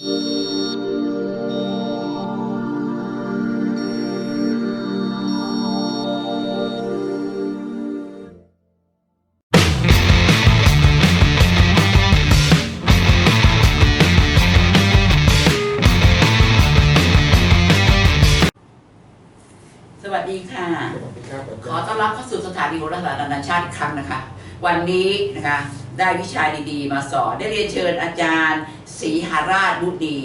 สวัสดีค่ะสวัสดีครับอาขอจารย์ต้อนรับเข้าสู่สถานีโหราศาสตร์นานาชาติอีกครั้งนะคะ วันนี้นะคะ ได้วิชาดีๆ มาสอนได้เรียนเชิญอาจารย์ศรีหาราชบุตรดี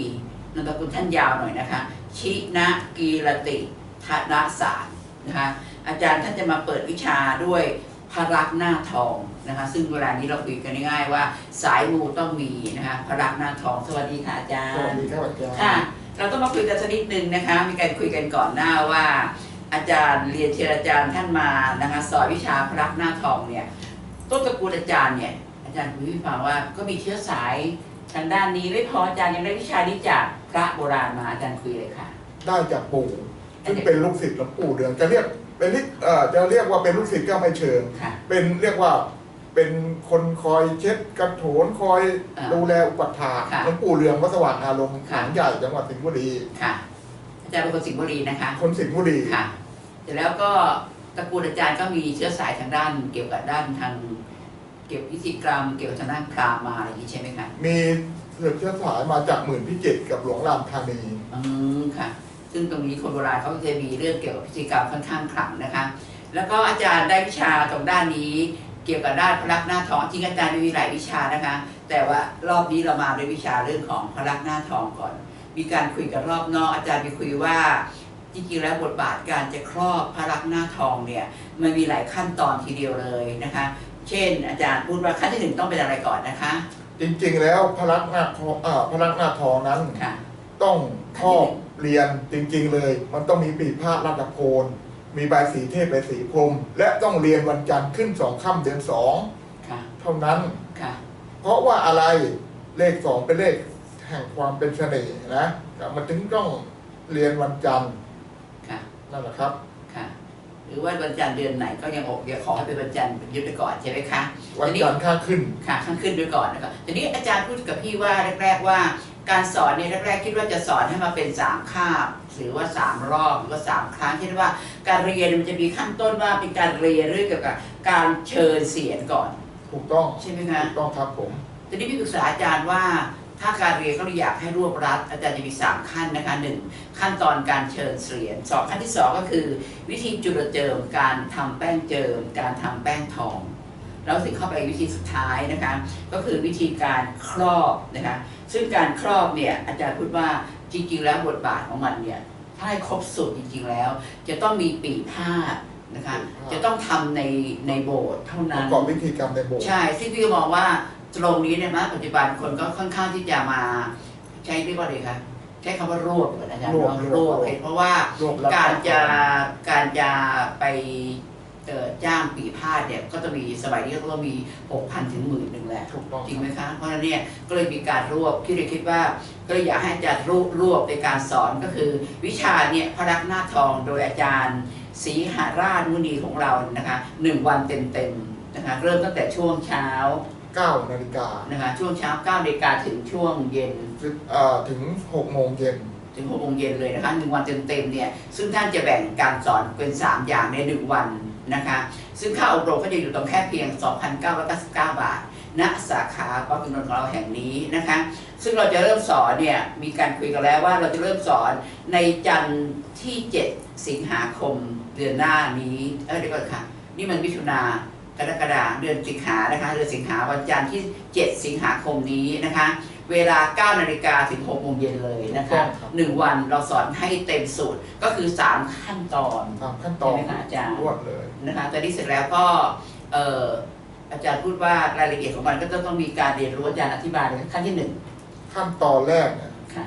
นามสกุลท่านยาวหน่อยนะคะ ชินะกีรติธนศาสตร์นะคะอาจารย์ท่านจะมาเปิดวิชาด้วยพระรักษ์หน้าทองนะคะซึ่งเวลานี้เราคุยกันง่ายๆว่าสายมูต้องมีนะคะพระรักษ์หน้าทองสวัสดีค่ะอาจารสวัสย์ดีครับอาจารย์ค่ะเราต้องมาคุยกันสักนิดนึงนะคะ มีการคุยกันก่อนหน้าว่า อาจารย์เรียนเชิญอาจารย์ท่านมานะคะสอนวิชาพระลักษณ์หน้าทองเนี่ยต้นตระกูลอาจารย์เนี่ย อาจารย์คุยให้ฟังว่าก็มีเชื้อสายทางด้านนี้ไม่พออาจารย์ยังได้วิชานี้จากพระโบราณมาอาจารย์คุยเลยค่ะ ได้จากปู่ซึ่งเป็นลูกศิษย์หลวงปู่เดือนจะเรียกเป็นเรียกเอ่อจะเรียกว่าเป็นลูกศิษย์ก็ไม่เชิง ค่ะ เป็นเรียกว่าเป็นคนคอยเช็ดกระโถนคอยอ่าดูแลอุปัฏฐาค่ะหลวงปู่เรืองวัดสว่างอารมณ์ค่ะหางใหญ่จังหวัดสิงห์บุรี ค่ะ อาจารย์เป็นคนสิงห์บุรีนะคะ คนสิงห์บุรี ค่ะเสร็จแล้วก็ตระกูลอาจารย์ก็มีเชื้อสายทางด้านเกี่ยวกับด้านทาง เกี่ยวกับพิธีกรรม เกี่ยวกับทางด้านพราหมณ์มาอะไรอย่างนี้ใช่ไหมคะมีสืบเชื้อสายมาจากหมื่นพิจิตรกับหลวงรามธานี อืมค่ะ ซึ่งตรงนี้คนโบราณเขาจะมีเรื่องเกี่ยวกับพิธีกรรมค่อนข้างขลังนะคะ แล้วก็อาจารย์ได้วิชาตรงด้านนี้ เกี่ยวกับด้านพระลักษณ์หน้าทองจริงอาจารย์มีหลายวิชานะคะ แต่ว่ารอบนี้เรามาด้วยวิชาเรื่องของพระลักษณ์หน้าทองก่อน มีการคุยกันรอบนอกอาจารย์ไปคุยว่าจริงๆแล้วบทบาทการจะครอบพระลักษณ์หน้าทองเนี่ยมันมีหลายขั้นตอนทีเดียวเลยนะคะ เช่น อาจารย์พูดว่าขั้นที่หนึ่งต้องเป็นอะไรก่อนนะคะจริงๆแล้วพระลักษณ์หน้าทองอ่าพระลักษณ์หน้าทองนั้น ค่ะ ต้องครอบเรียนจริงๆเลย มันต้องมีปีพาดรัตโพนมีใบายสีเทพใบายสีพรหมและต้องเรียนวันจันทร์ขึ้นสองค่ำเดือนสองค่ะ เท่านั้น ค่ะ เพราะว่าอะไรเลขสองเป็นเลขแห่งความเป็นเสน่ห์นะมันถึงต้องเรียนวันจันทร์ค่ะ นั่นแหละครับ ค่ะ หรือว่าวันจันทร์เดือนไหนก็ยังอกยังขอให้เป็นวันจันทร์ยึดไปก่อนใช่ไหมคะวันทีนี้จันทร์ข้างขึ้นค่ะข้างขึ้นด้วยก่อนนะครับทีนี้อาจารย์พูดกับพี่ว่าแรก ๆว่า การสอนเนี่ยแรกๆคิดว่าจะสอนให้มาเป็นสามคาบหรือว่าสามรอบหรือว่าสามครั้งคิดว่า การเรียนมันจะมีขั้นต้นว่าเป็นการเรียนเรื่องเกี่ยวกับการเชิญเสียงก่อน ถูกต้องใช่ไหมคะถูกต้องครับผมทีนี้พี่ปรึกษาอาจารย์ว่า ถ้าการเรียนก็อยากให้รวบรัดอาจารย์จะมีสามขั้นนะคะหนึ่งขั้นตอนการเชิญเสียงสองขั้นที่สองก็คือ วิธีจุลเจิมการทำแป้งเจิม การทำแป้งทองแล้วถึงเข้าไปวิธีสุดท้ายนะคะ ก็คือวิธีการครอบนะคะ ซึ่งการครอบเนี่ยอาจารย์พูดว่าจริง ๆ แล้วบทบาทของมันเนี่ยถ้าให้ครบสูตรจริง ๆ แล้ว จะต้องมีปีพาดนะคะจะต้องทำในในโบสถ์เท่าปนั้นระกอบพิธีกรรมในโบสถ์ใช่ซึ่งพี่ก็มองว่า ตรงนี้เนี่ยนะปัจจุบันคนก็ค่อนข้างที่จะมาใช้เรียกว่าอะไรคะใช้คำว่ารวบเหมือนอาจารย์รวบเนาะรรววบบเพราะว่ารวบรัดการจะการจะไปเอ่อจ้างปีพาดเนี่ยก็จะมีสมัยนี้ก็ต้องมีหกพันถึงหมื่นหนึ่งแหละถูกต้องจริงไหมคะ เพราะฉะนั้นเนี่ยก็เลยมีการรวบที่เลยคิดว่า ก็เลยอยากให้อาจารย์รวบรวบในการสอนก็คือ วิชาเนี่ยพระรักษณ์หน้าทองโดยอาจารย์ศรีหาราชมุนีของเรานะคะหนึ่งวันเต็มๆนะคะเริ่มตั้งแต่ช่วงเช้า 9นาฬิกานะคะช่วงเช้า9นาฬิกาถึงช่วงเย็นเอ่อถึง6โมงเย็นถึง6โมงเย็นเลยนะคะหนึ่งวันเต็มๆเนี่ยซึ่งท่านจะแบ่งการสอนเป็น 3 อย่างในหนึ่งวันนะคะซึ่งค่าอบรมก็จะอยู่ตรงแค่เพียง 2,999 บาท ณสาขาปักกิ่งนนท์ของเราแห่งนี้นะคะซึ่งเราจะเริ่มสอนเนี่ยมีการคุยกันแล้วว่าเราจะเริ่มสอนในจันทร์ที่ 7 สิงหาคมเดือนหน้านี้เออเดี๋ยวก่อนค่ะ นี่มันมิถุนา กรกฎาเดือนสิงหานะคะเดือนสิงหาวันจันทร์ที่ 7 สิงหาคมนี้นะคะ เวลา 9 นาฬิกาถึง 6 โมงเย็นเลยนะถูกต้คะองครับหนึ่งวันเราสอนให้เต็มสูตรก็คือ 3 ขั้นตอนตามขั้นตอนใช่ไหมคะอาจารย์รวดเลยนะคะแต่นี้เสร็จแล้วก็เอ่ออาจารย์พูดว่ารายละเอียดของมันก็จะต้องมีการเรียนรู้อาจารย์อธิบายเลยขั้นที่หนึ่งขั้นตอนแรกเนี่ยค่ะ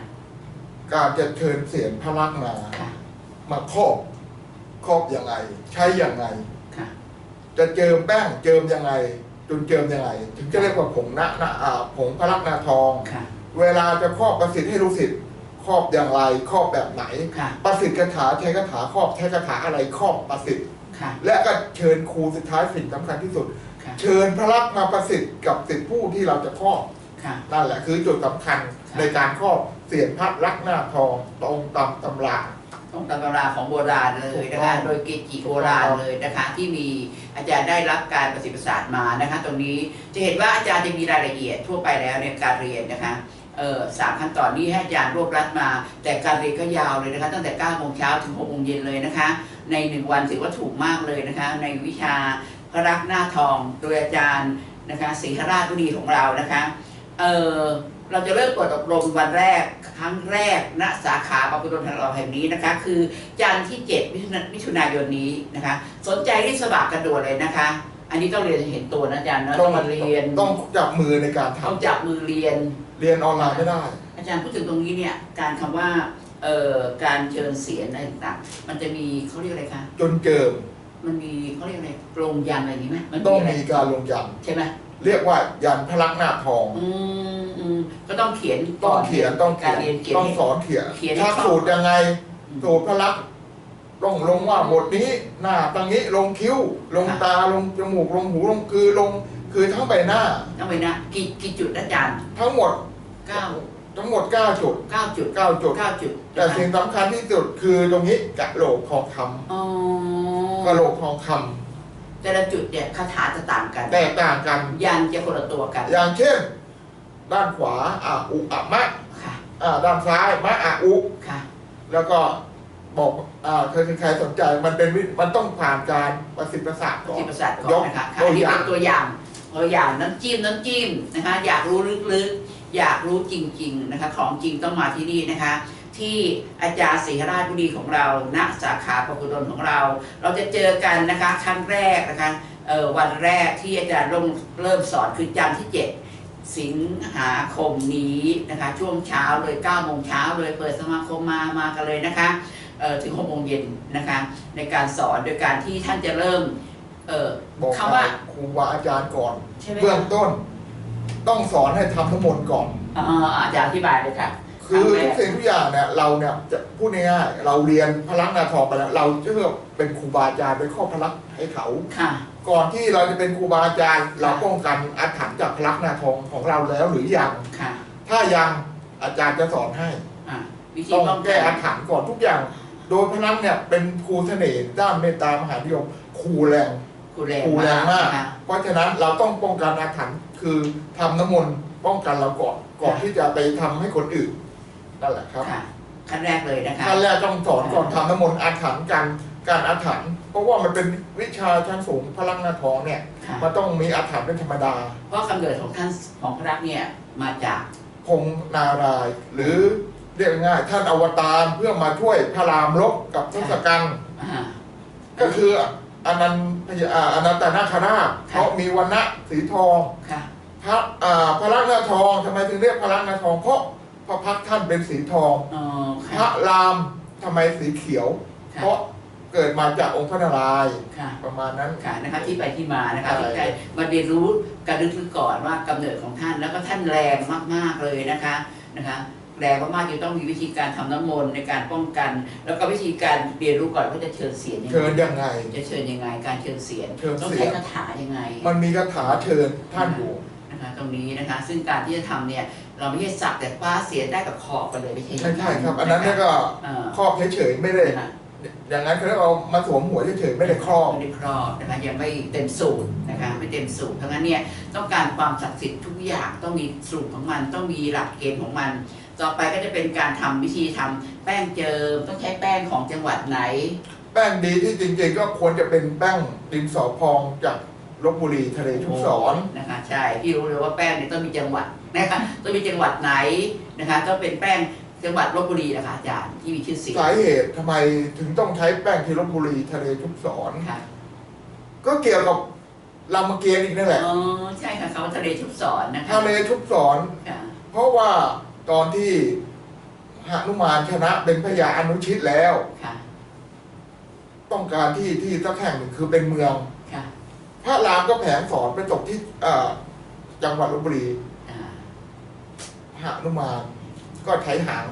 การจะเชิญเสียงพระลักษณ์มาค่ะมาครอบครอบยังไงใช้ยังไงค่ะ จะเจิมแป้งเจิมยังไงจนเจิมยังไง ถึงจะเรียกว่าผงนะนะอ่าผงพระลักษณ์นาทอง ค่ะ เวลาจะครอบประสิทธิ์ให้รู้สิทธิ์ครอบอย่างไรครอบแบบไหน ค่ะ ประสิทธิ์คาถาใช้คาถาครอบใช้คาถาอะไรครอบประสิทธิ์ ค่ะ และก็เชิญครูสุดท้ายสิ่งสำคัญที่สุด ค่ะ เชิญพระลักษณ์มาประสิทธิ์กับสิทธิผู้ที่เราจะครอบค่ะ นั่นแหละคือจุดสำคัญครับในการครอบเสียนพระลักษณ์หน้าทองตรงตำตำรา ต้องตำราของโบราณเลยนะคะถูกต้องโดยเกจิโบราณเลยนะคะ ที่มีอาจารย์ได้รับการประสิทธิประสาทมานะคะ ตรงนี้จะเห็นว่าอาจารย์จะมีรายละเอียดทั่วไปแล้วในการเรียนนะคะเออสามขั้นตอนนี้ให้อาจารย์รวบรัดมา แต่การเรียนก็ยาวเลยนะคะ ตั้งแต่9โมงเช้าถึง6โมงเย็นเลยนะคะ ในหนึ่งวันถือว่าถูกมากเลยนะคะ ในวิชาพระรักษ์หน้าทองโดยอาจารย์นะคะศรีหราชบุรีของเรานะคะ เออ เราจะเริ่มเปิดอบรมวันแรกครั้งแรกณสาขาปกุฎของเราแห่งนี้นะคะ คือจันทร์ที่ 7 มิถุนมิถุนายนนี้นะคะ สนใจที่สมัครกันด่วนเลยนะคะ อันนี้ต้องเรียนให้เห็นตัวนะอาจารย์เนอะต้องมาเรียนต้องจับมือในการทต้องจับมือเรียนำเรียนออนไลน์ไม่ได้ อาจารย์พูดถึงตรงนี้เนี่ยการคำว่าเอ่อการเชิญเสียงอะไรต่างๆมันจะมีเขาเรียกอะไรคะจนเกิมมันมีเขาเรียกอะไรโรงยันอะไรนี้ไหมมันต้องอะไรมีการลงยันใช่ไหม เรียกว่ายันพระลักษณ์หน้าทอง อืมอืมก็ต้องเขียนต้ก่องอนเขียนต้องกาเขีรยนเรียนเขียนต้องให้ สอนเขียนเขียนให้ถ้าคล่องสูตรยังไง อืมสูตรพระลักษณ์ต้องลงว่าบทนี้หน้าตรงนี้ลงคิ้ว ลงค่ะ ตาลงจมูกลงหูลงคือลง คือทั้งใบหน้า ต้องไปนะกี่กี่จุดนะอาจารย์ทั้งหมดเก้าทั้งหมด9จุดเก้าจุด9จุด เก้าจุดแต่สิ่งสำคัญที่สุดคือตรงนี้กะโหลกทองคอ๋อำกะโหลกทองค แต่ละจุดเนี่ยคาถาจะต่างกันำแตกต่างกันยันจะคนละตัวกัน อย่างเช่น ด้านขวาอะอุอะมะค่ะอ่าด้านซ้ายมะอะอุค่ะ แล้วก็บอกอ่าเคยใครสนใจมันเป็นวิมันต้องผ่านการประสิทธิ์ประสาทก่อนที่ประสาทก่อนยกนะคะค่ะตัวอันนี้อย่าเป็งนตัวอย่างตัวอย่างน้ำจิ้มน้ำจิ้มนะคะ อยากรู้ลึกๆ อยากรู้จริง ๆนะคะ ของจริงต้องมาที่นี่นะคะ ที่อาจารย์ศรีราชบุรีของเรา ณ สาขาปกุดลของเรา เราจะเจอกันนะคะครั้งแรกนะคะเอ่อวันแรกที่อาจารย์เริ่มเริ่มสอนคือจันทร์ที่ 7 สิงหาคมนี้นะคะช่วงเช้าเลย9โมงเช้าเลยเปิดสมาคมมามากันเลยนะคะเอ่อถึง6โมงเย็นนะคะในการสอนโดยการที่ท่านจะเริ่มเอ่อบอกคำว่าครูบาอาจารย์ก่อนใช่ไหมเบื้องคะต้น ต้องสอนให้ทำทั้งหมดก่อนอ่าอาจารย์อธิบายเลยค่ะ คือรั้งแรทุกสิ่งทุกอย่างเนี่ยเราเนี่ยจะพูดง่ายๆเราเรียนพลังนาทองไปแล้วเราเชื่อเป็นครูบาอาจารย์เป็นข้อพลักให้เขาค่ะ ก่อนที่เราจะเป็นครูบาอาจารย์ เราค่ะป้องกันอาถรรพ์จากพลักนาทองของเราแล้วหรือยัง ค่ะถ้ายังอาจารย์จะสอนให้ อ่าวิธีต้องป้องแก้กัอานถรรพ์ก่อนทุกอย่าง โดยพลังเนี่ยเป็นครูเสน่ห์ด้านเมตตามหานิยมครูแรงกูแรงครูแรงมาก นะคะ เพราะฉะนั้นเราต้องป้องกันอาถรรพ์คือทำน้ำมนต์ป้องกันเราก่อนก่อนที่จะไปทำให้คนอื่น นั่นแหละครับค่ะขั้นแรกเลยนะคะ ขั้นแรกต้องสอนก่อนทำน้ำมนต์อาถรรพ์กันการอาถรรพ์เพราะว่ามันเป็นวิชาชั้นสูงพลังนาทองเนี่ยค่ะ มันต้องมีอาถรรพ์เป็นธรรมดา เพราะกำเนิดของท่านของพระรักษ์เนี่ยมาจากพงนารายณ์หรือเรียกง่ายๆท่านอวตารเพื่อมาช่วยพระรามรบกับทศกัณฐ์อ่า ก็คืออนันต์พญาอ่าอนันตนาคราชเพราะมีวันณะสีทอง ค่ะ พระอ่าพระลักษณ์หน้าทองทำไมถึงเรียกพระลักษณ์หน้าทอง เพราะ พระพักตร์ท่านเป็นสีทอง อ๋อพค่ะ ระรามทำไมสีเขียว ค่ะ เพราะเกิดมาจากองค์พระนารายณ์ค่ะ ประมาณนั้น ค่ะนะคะที่ไปที่มานะคะใช่ ที่ได้มาเรียนรู้การลึกๆก่อนว่ากำเนิดของท่านแล้วก็ท่านแรงมากๆเลยนะคะนะคะแรงมากๆจะต้องมีวิธีการทำน้ำมนต์ในการป้องกัน แล้วก็วิธีการเรียนรู้ก่อนว่าจะเชิญเสียงยังไงเชิญยังไง จะเชิญยังไงการเชิญเสียงเชิญต้องเสีใช้ยง คาถายังไงมันมีคาถาเชิญท่านอยู่ นะคะตรงนี้นะคะ ซึ่งการที่จะทำเนี่ยเราไม่ใช่สักแต่คว้าเสียงได้กับคอไปเลยไม่ใช่ไม่ใช่ครับ อันนั้นเนี่ยก็เอ่อครอบเฉยๆไม่ได้นะคะอย่างนั้นเขาเรียกเอามาสวมหัวเฉยๆไม่ได้ครอบไม่ได้ครอบนะคะยังไม่เต็มสูตรนะคะไม่เต็มสูตรเพราะงั้นเนี่ยต้องการความศักดิ์สิทธิ์ทุกอย่างต้องมีสูตรของมันต้องมีหลักเกณฑ์ของมัน ต่อไปก็จะเป็นการทำวิธีทำแป้งเจิมต้องใช้แป้งของจังหวัดไหน แป้งดีที่จริงๆก็ควรจะเป็นแป้งดินสอพองจาก ลบบุรีทะเลชุบสอนนะคะใช่พี่รู้เลยว่าแป้งเนี่ยต้องมีจังหวัดนะคะต้องมีจังหวัดไหนนะคะต้องเป็นแป้งจังหวัดลบบุรีนะคะอาจารย์ที่มีชื่อเสียงสาเหตุทำไมถึงต้องใช้แป้งที่ลบบุรีทะเลชุบสอนค่ะก็เกี่ยวกับรามเกียรติ์อีกนั่นแหละอ๋อใช่ค่ะเขาทะเลชุบสอนนะคะทะเลชุบสอนค่ะเพราะว่าตอนที่หนุมานชนะเป็นพญาอนุชิตแล้วค่ะต้องการที่ที่สักแห่งหนึ่งคือเป็นเมืองค่ะพ ระรามก็แผงสอนไปตกที่เอ่อจังหวัดลบบุรีอ่าหนุมานก็ใช้หาง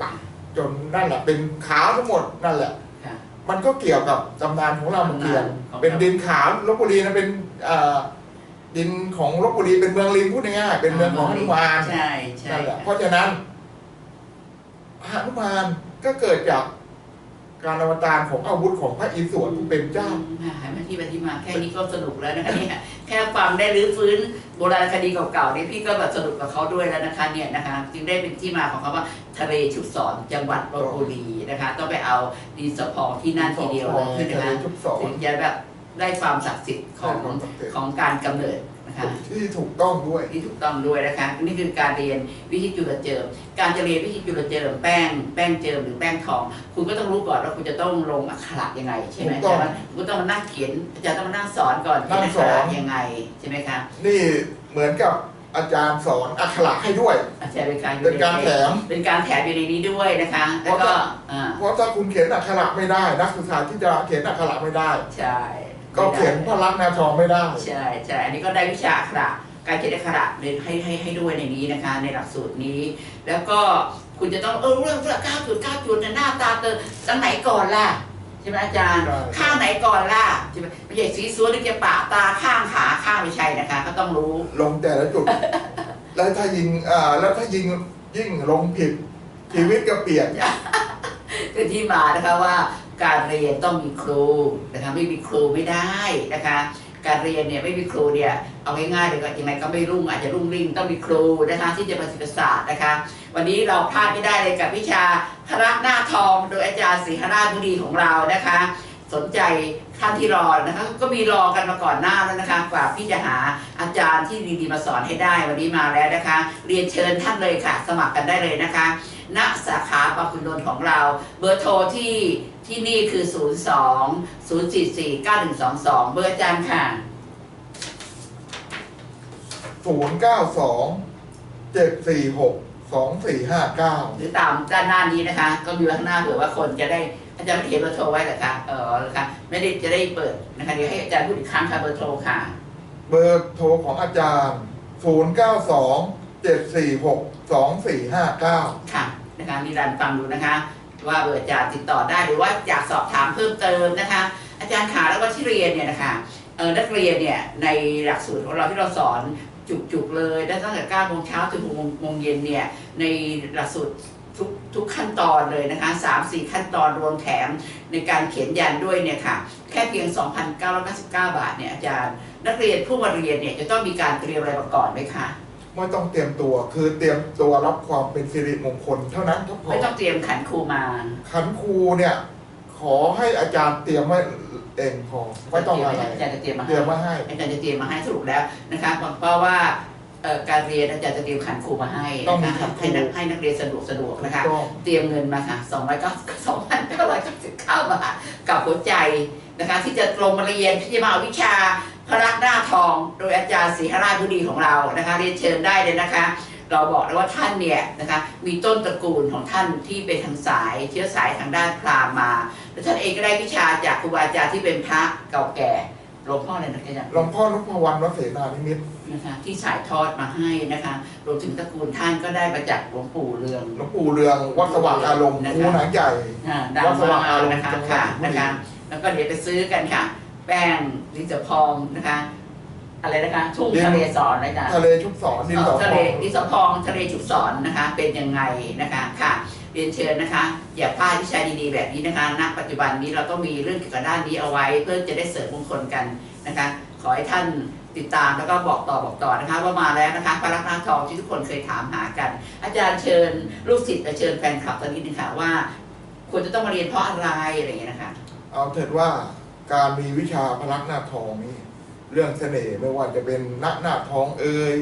ปักจนนั่นแหละ เป็นขาวทั้งหมดนั่นแหละค่ะมันก็เกี่ยวกับตำนานของรามเกียรติ์ตำนานของเป็นดินขาวลบบุรีนะเป็นเอ่อดินของลบบุรีเป็นเมืองลิงพูดง่ายๆเป็นเมืองของหนุมานใช่ใช่นั่นแหละค่ะเพราะฉะนั้นหนุมานก็เกิดจาก การอวตารของอาวุธของพระอิศวรผู้เป็นเจ้าหายมาที่มาที่มาแค่นี้ก็สนุกแล้วนะคะเนี่ยแค่ฟังได้รื้อฟื้นโบราณคดีเก่าๆนี่พี่ก็แบบสนุกกับเขาด้วยแล้วนะคะเนี่ยนะคะจึงได้เป็นที่มาของคำว่าทะเลชุบสอนจังหวัดลบบุรีนะคะต้องไปเอาดินสอพองที่นั่นทีเดียวเลยนะคะทุกสอนถึงจะแบบได้ความศักดิ์สิทธิ์ของของการกำเนิด นะคะที่ถูกต้องด้วยที่ถูกต้องด้วยนะคะนี่คือการเรียนวิธีจุลเจิม การจะเรียนวิธีจุลเจิมแป้งแป้งเจิมหรือแป้งทอง คุณก็ต้องรู้ก่อนว่าคุณจะต้องลงอักขระยังไงใช่ไหมถูกต้องใช่ไหมคุณต้องมานั่งเขียนอาจารย์ต้องมานั่งสอนก่อนนั่เขียนงอักสขอนระยังไงใช่ไหมคะนี่เหมือนกับอาจารย์สอนอักขระให้ด้วยอาจารย์เป็นการเป็นการแถมเป็นการแถมอยู่ในนี้ด้วยนะคะแล้วก็อ่าเพราะถ้าคุณเขียนอักขระไม่ได้นักศึกษาที่จะเขียนอักขระไม่ได้ใช่ ก็เขียนพระลักษณ์แนวทองไม่ได้ ใช่ใช่อันนี้ก็ได้วิชาอักขระการเขียนอักขระเรียนให้ให้ให้ด้วยในนี้นะคะ ในหลักสูตรนี้ แล้วก็คุณจะต้องเออเรื่องเรื่องเก้าจุดเก้าจุดเนี่ยหน้าตาเติมตั้งไหนก่อนล่ะใช่ไหมอาจารย์ ใช่ ข้างไหนก่อนล่ะใช่ไหมไม่ใช่สีสวยหรือจะปะตาข้างขาข้างไม่ใช่นะคะ ก็ต้องรู้ ลงแต่ละจุด แล้วถ้ายิงอ่าแล้วถ้ายิงยิ่งลงผิดชีวิตก็เปลี่ยนคือที่มานะคะว่า การเรียนต้องมีครูนะคะไม่มีครูไม่ได้นะคะการเรียนเนี่ยไม่มีครูเนี่ยเอาง่ายๆเลยก็ยังไงก็ไม่รุ่งอาจจะรุ่งริ่งต้องมีครูนะคะที่จะมาศึกษาสตร์นะคะ วันนี้เราพลาดไม่ได้เลยกับวิชาพระหน้าทองโดยอาจารย์ศรีหราชบุรีของเรานะคะ สนใจท่านที่รอนะคะก็มีรอกันมาก่อนหน้าแล้วนะคะกว่าพี่จะหาอาจารย์ที่ดีๆมาสอนให้ได้วันนี้มาแล้วนะคะ เรียนเชิญท่านเลยค่ะ สมัครกันได้เลยนะคะณสาขาปาคุณนนท์ของเรา เบอร์โทรที่ ที่นี่คือ 02 044 9122 เบอร์อาจารย์ค่ะ ศูนย์เก้าสองเจ็ดสี่หกสองสี่ห้าเก้าหรือตามด้านหน้านี้นะคะ ก็มีไว้ข้างหน้าเผื่อว่าคนจะได้อาจารย์ไม่เขียนเบอร์โทรไว้เหรอคะเออเหรอคะไม่ได้จะได้เปิดนะคะเดี๋ยวให้อาจารย์พูดอีกครั้งค่ะเบอร์โทรค่ะ เบอร์โทรของอาจารย์ศูนย์เก้าสองเจ็ดสี่หกสองสี่ห้าเก้า ค่ะนะคะมีรันฟังดูนะคะ ว่าเบอร์อาจารย์ติดต่อได้หรือว่าอยากสอบถามเพิ่มเติมนะคะ อาจารย์ขาแล้วก็ที่เรียนเนี่ยนะคะเออนักเรียนเนี่ยในหลักสูตรของเราที่เราสอนจุกๆเลยได้ตั้งแต่9โมงเช้าถึง6โมงเย็นเนี่ยในหลักสูตรทุกทุกขั้นตอนเลยนะคะ3 4 ขั้นตอนรวมแถมในการเขียนยันด้วยเนี่ยค่ะ แค่เพียง 2,999 บาทเนี่ยอาจารย์ นักเรียนผู้มาเรียนเนี่ยจะต้องมีการเตรียมอะไรมาก่อนไหมคะ ไม่ต้องเตรียมตัวคือเตรียมตัวรับความเป็นสิริมงคล เท่านั้นก็พอไม่ต้องเตรียมขันครูมา ขันครูเนี่ย ขอให้อาจารย์เตรียมไว้เองพอไม่ต้องอะไรอาจารย์จะเตรียมมาเตรียมมาให้อาจารย์จะเตรียมมาให้สรุปแล้วนะคะเพราะว่าเอ่อการเรียนอาจารย์จะเตรียมขันครูมาให้ต้องมีนะคะขันครูให้นักให้นักเรียนสะดวกสะดวกนะคะต้องเตรียมเงินมาค่ะ2 9 2,999บาทกั กับหัวใจนะคะ ที่จะลงมาเรียนที่จะมาเอาวิชาพระรักหน้าทอง โดยอาจารย์ศรีหราชบุรีของเรานะคะเรียนเชิญได้เลยนะคะ เราบอกแล้วว่าท่านเนี่ยนะคะมีต้นตระกูลของท่านที่เป็นทางสายเชื้อสายทางด้านพราหมณ์มาและท่านเองก็ได้วิชาจากครูบาอาจารย์ที่เป็นพระเก่าแก่หลวงพ่อเลยนะอาจารย์หลวงพ่อนพวรรณวเสนานิมิตร นะคะที่ถ่ายทอดมาให้นะคะรวมถึงตระกูลท่านก็ได้มาจากหลวงปู่เรือง หลวงปู่เรืองวัดสว่างอารมณ์นะคะครูหนังใหญ่ อ่าดังวัดสว่างมาอากรมณ์นะคะจังหวัดค่ะบุรี นะคะ แล้วก็เดี๋ยวไปซื้อกันค่ะ แป้งดินสอพองนะคะ อะไรนะคะทุ่งทะเลสอนนะจ๊ะ ทะเลชุบสอนดินสอทะทเลองดินสอพองทะเลฉุกสอนนะคะ เป็นยังไงนะคะค่ะเรียนเชิญนะคะ อย่าพลาดวิชาดีๆแบบนี้นะคะณปัจจุบันนี้เราต้องมีเรื่องเกี่ยวกับด้านนี้เอาไว้ เพื่อจะได้เสริมมงคลกันนะคะ ขอให้ท่าน ติดตามแล้วก็บอกต่อบอกต่อนะคะว่ามาแล้วนะคะพระรักหน้าทองที่ทุกคนเคยถามหากัน อาจารย์เชิญลูกศิษย์เชิญแฟนคลับตอนนี้นึงค่ะว่า ควรจะต้องมาเรียนเพราะอะไรอะไรอย่างเงี้ยนะคะเอาเถิดว่าการมีวิชาพลักหน้าทองนี่เรื่องเสน่ห์ไม่ว่าจะเป็นนักหน้าทองเอ่ย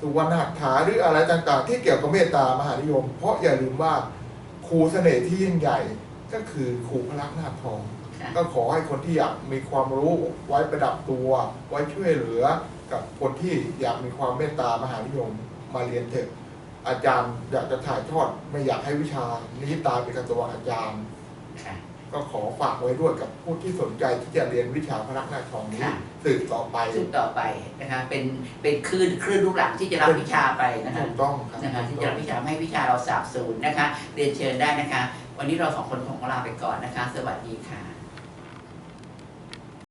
สุวรรณหัตถาหรืออะไรต่างๆ ที่เกี่ยวกับเมตตามหานิยม เพราะอย่าลืมว่าครูเสน่ห์ที่ยิ่งใหญ่ก็คือครูพลักหน้าทอง ก็ขอให้คนที่อยากมีความรู้ไว้ประดับตัว ไว้ช่วยเหลือกับคนที่อยากมีความเมตตามหานิยมมาเรียนเถอะอาจารย์อยากจะถ่ายทอดไม่อยากให้วิชานี้ตายไปกับตัวอาจารย์ค่ะก็ขอฝากไว้ด้วยกับผู้ที่สนใจที่จะเรียนวิชาพนักหน้าทองนี้ค่ะสืบต่อไปซึ่งต่อไปนะคะเป็นเป็นคลื่นคลื่นลูกหลังที่จะรับวิชาไปนะคะถูกต้องครับนะคะที่จะรับวิชาไม่ให้วิชาเราสาบสูญนะคะ เรียนเชิญได้นะคะ วันนี้เราสองคนคงลาไปก่อนนะคะ สวัสดีค่ะ